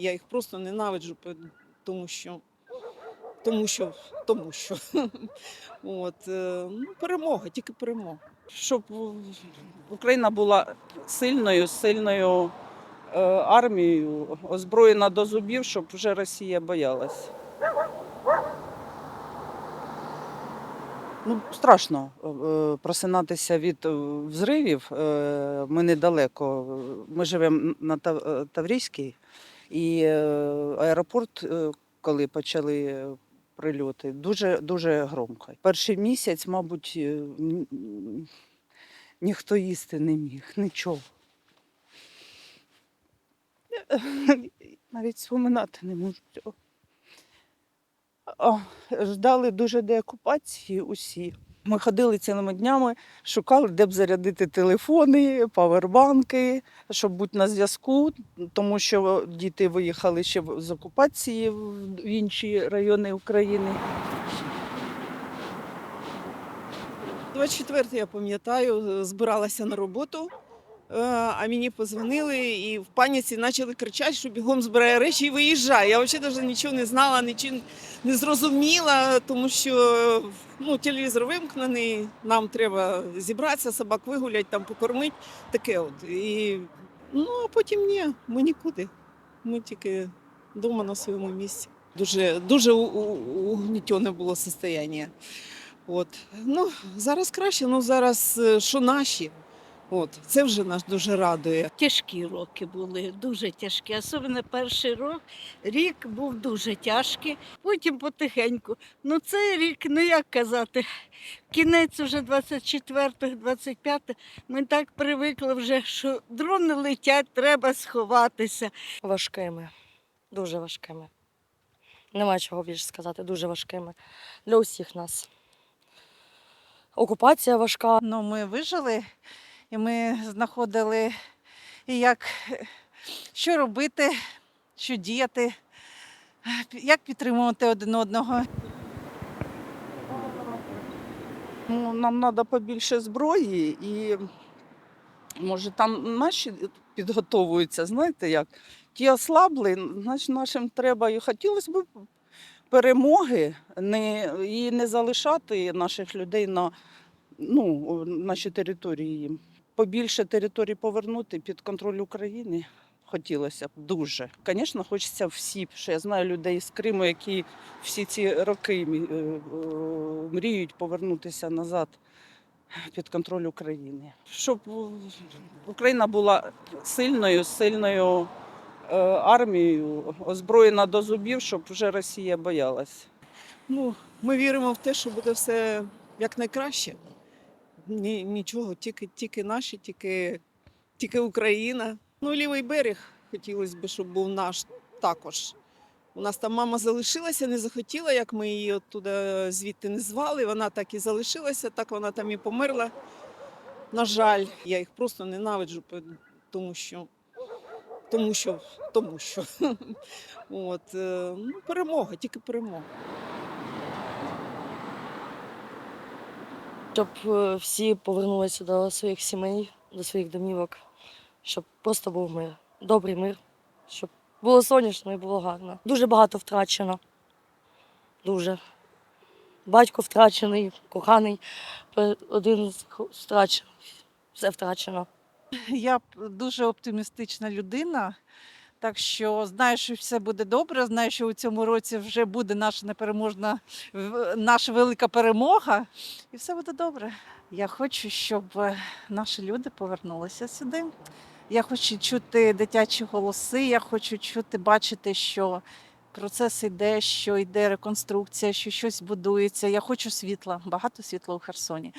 Я їх просто ненавиджу, тому що. Тому що, тому що. От, е, ну, перемога, тільки перемога. щоб Україна була сильною, сильною е, армією, озброєна до зубів, щоб вже Росія боялась. Ну, страшно е, просинатися від взривів. Ми недалеко. Ми живемо на Таврійській, і е, аеропорт, е, коли почали е, прильоти, дуже дуже громко. Перший місяць, мабуть, ніхто їсти не міг, нічого. Навіть споминати не можу цього. Ждали дуже деокупації усі. Ми ходили цілими днями, шукали, де б зарядити телефони, павербанки, щоб бути на зв'язку, тому що діти виїхали ще з окупації в інші райони України. 24 я пам'ятаю, збиралася на роботу, а мені позвонили і в паніці почали кричати, що бігом збирає речі і виїжджає. Я взагалі навіть нічого не знала, нічого не зрозуміла, тому що ну, телевізор вимкнений, нам треба зібратися, собак вигуляти, там покормити. Таке от. І, ну, а потім ні, ми нікуди. Ми тільки вдома на своєму місці. Дуже, дуже угнітене було состояние. От. Ну, зараз краще, ну зараз е, що наші. От. Це вже нас дуже радує. Тяжкі роки були, дуже тяжкі. Особливо перший рік, рік був дуже тяжкий, потім потихеньку. Ну цей рік, ну як казати, кінець уже 24-25, ми так привикли вже, що дрони летять, треба сховатися. важкими, дуже важкими. Нема чого більше сказати, дуже важкими для усіх нас. Окупація важка, Ну, ми вижили, і ми знаходили, як, що робити, що діяти, як підтримувати один одного. Ну, нам треба побільше зброї, і може там наші підготовуються, знаєте як? Ті ослабли, значить нашим треба і хотілося б перемоги не, і не залишати наших людей на ну, наші території. Побільше територій повернути під контроль України. Хотілося б дуже. Звісно, хочеться всі, що я знаю людей з Криму, які всі ці роки е, е, мріють повернутися назад під контроль України. Щоб Україна була сильною, сильною е, армією, озброєна до зубів, щоб вже Росія боялась. Ну, ми віримо в те, що буде все якнайкраще. Ні, нічого, тільки, тільки наші, тільки, тільки Україна. Ну, лівий берег хотілося б, щоб був наш також. У нас там мама залишилася, не захотіла, як ми її оттуда звідти не звали. Вона так і залишилася, так вона там і померла. На жаль, я їх просто ненавиджу, тому що. Тому що, тому що. От, е, ну, перемога, тільки перемога. Щоб е, всі повернулися до своїх сімей, до своїх домівок, щоб просто був мир, добрий мир, щоб було сонячно і було гарно. Дуже багато втрачено. Дуже. Батько втрачений, коханий, один з втрачений. Все втрачено. Я дуже оптимістична людина, так що знаю, що все буде добре. Знаю, що у цьому році вже буде наша непереможна, наша велика перемога, і все буде добре. Я хочу, щоб е, наші люди повернулися сюди. Я хочу чути дитячі голоси. Я хочу чути, бачити, що процес йде, що йде реконструкція, що щось будується. Я хочу світла, багато світла у Херсоні.